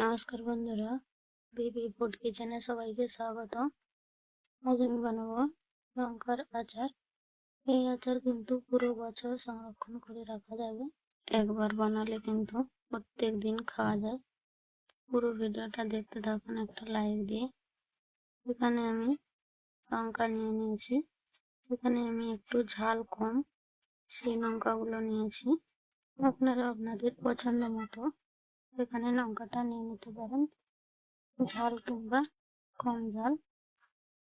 নমস্কার বন্ধুরা, বিবি ফুড কিচেনে সবাইকে স্বাগত আজ আমি বানাবো লঙ্কার আচার। এই আচার কিন্তু পুরো বছর সংরক্ষণ করে রাখা যাবে। একবার বানালে কিন্তু প্রত্যেক দিন খাওয়া যায়। পুরো ভিডিওটা দেখতে থাকুন একটা লাইক দিয়ে। এখানে আমি লঙ্কা নিয়ে নিয়েছি। এখানে আমি একটু ঝাল কম সেই লঙ্কাগুলো নিয়েছি। আপনারা আপনাদের পছন্দ মতো এখানে লঙ্কাটা নিয়ে নিতে পারেন। ঝাল কিংবা কম ঝাল।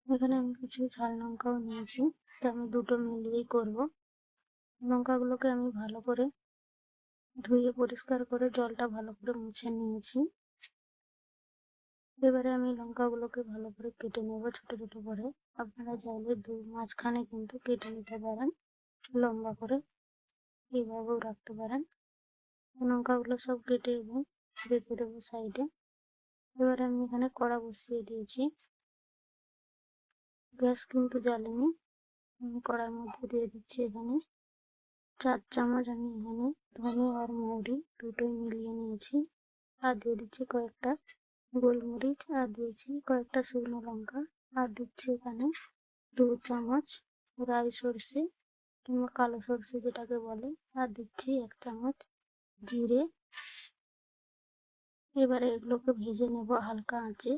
এখানে আমি কিছু ঝাল লঙ্কাও নিয়েছি। তো আমি দুটো মিলিয়েই করব। লঙ্কাগুলোকে আমি ভালো করে ধুয়ে পরিষ্কার করে জলটা ভালো করে মুছে নিয়েছি। এবারে আমি লঙ্কাগুলোকে ভালো করে কেটে নেব ছোট ছোট করে। আপনারা চাইলে দু মাঝখানে কিন্তু কেটে নিতে পারেন। লম্বা করে এইভাবেও রাখতে পারেন। লঙ্কাগুলো সব কেটে এবং রেখে দেবো সাইডে এবার আমি এখানে কড়া বসিয়ে দিয়েছি। গ্যাস কিন্তু জ্বালিনি। আমি কড়ার মধ্যে দিয়ে দিচ্ছি এখানে চার চামচ আমি এখানে ধনে আর মৌরি দুটোই মিলিয়ে নিয়েছি। আর দিয়ে দিচ্ছি কয়েকটা গোলমরিচ, আর দিয়েছি কয়েকটা শুকনো লঙ্কা। আর দিচ্ছি এখানে দু চামচ রাই সর্ষে কিংবা কালো সর্ষে যেটাকে বলে। আর দিচ্ছি এক চামচ জিরে। এবারে এগুলোকে ভেজে নেব হালকা আঁচে।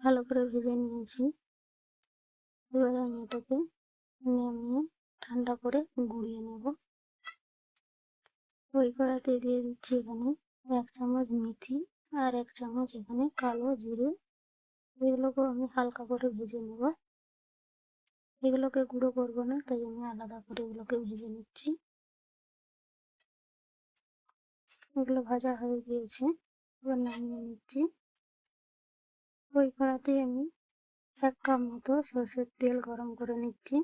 ভালো করে ভেজে নিয়েছি। এবারে আমি এটাকে নামিয়ে ঠান্ডা করে গুঁড়িয়ে নেব। ওই কড়াতে দিয়ে দিচ্ছি এখানে এক চামচ মেথি আর এক চামচ এখানে কালো জিরে। এগুলোকেও আমি হালকা করে ভেজে নেব। এগুলোকে গুঁড়ো করব না, তাই আমি আলাদা করে এগুলোকে ভেজে নিচ্ছি। এগুলো ভাজা হয়ে গিয়েছে। এবার নামিয়ে নিচ্ছি। ওই কড়াতেই আমি এক কাপ মতো সর্ষের তেল গরম করে নিচ্ছি।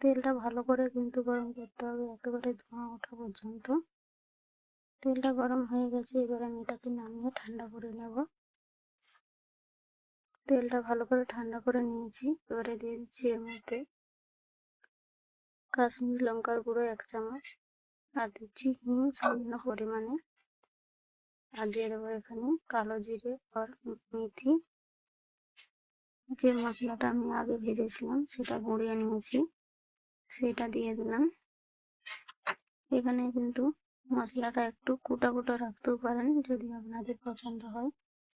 তেলটা ভালো করে কিন্তু গরম করতে হবে একেবারে ধোঁয়া ওঠা পর্যন্ত। তেলটা গরম হয়ে গেছে, এবার আমি এটাকে নামিয়ে ঠান্ডা করে নেব। তেলটা ভালো করে ঠান্ডা করে নিয়েছি। এবারে দিয়ে দিচ্ছি এর মধ্যে কাশ্মীর লঙ্কার গুঁড়ো এক চামচ। আর দিচ্ছি হিং সামান্য পরিমাণে। আর দিয়ে দেবো এখানে কালো জিরে আর মেথি। যে মশলাটা আমি আগে ভেজেছিলাম সেটা গুঁড়িয়ে নিয়েছি, সেটা দিয়ে দিলাম। এখানে কিন্তু মশলাটা একটু কুটা কুটা রাখতেও পারেন, যদি আপনাদের পছন্দ হয়।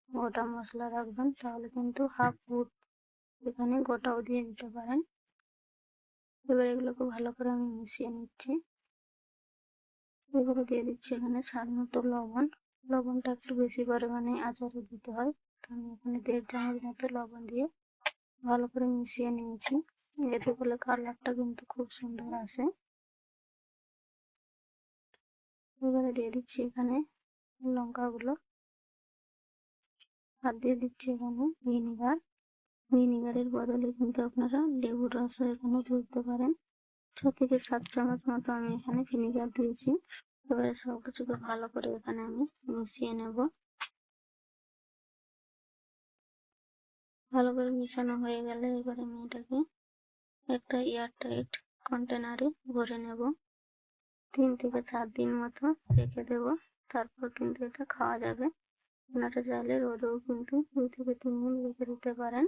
গোটা মশলা রাখবেন, তাহলে কিন্তু হাফ ফুট এখানে গোটাও দিয়ে দিতে পারেন। এবার এগুলোকে ভালো করে আমি মিশিয়ে নিচ্ছি। এবারে দিয়ে দিচ্ছি এখানে স্বাদ মতো লবণ। লবণটা একটু বেশি পরিমাণে আচারে দিতে হয়। তো আমি এখানে দেড় চামচ মতো লবণ দিয়ে ভালো করে মিশিয়ে নিয়েছি। এতে করলে কালারটা কিন্তু খুব সুন্দর আসে। এবারে দিয়ে দিচ্ছি এখানে লঙ্কাগুলো। আর দিয়ে দিচ্ছি এখানে ভিনিগার। ভিনিগারের বদলে কিন্তু আপনারা লেবুর রসও এখানে দিতে পারেন। ছ থেকে সাত চামচ মতো আমি এখানে ভিনিগার দিয়েছি। এবারে সব কিছুকে ভালো করে এখানে আমি মিশিয়ে নেব। ভালো করে মিশানো হয়ে গেলে এবারে আমি এটাকে একটা এয়ারটাইট কন্টেনারে ভরে নেব। তিন থেকে চার দিন মতো রেখে দেব, তারপর কিন্তু এটা খাওয়া যাবে। আপনারা চাইলে রোদেও কিন্তু দুই থেকে তিন দিন রেখে দিতে পারেন।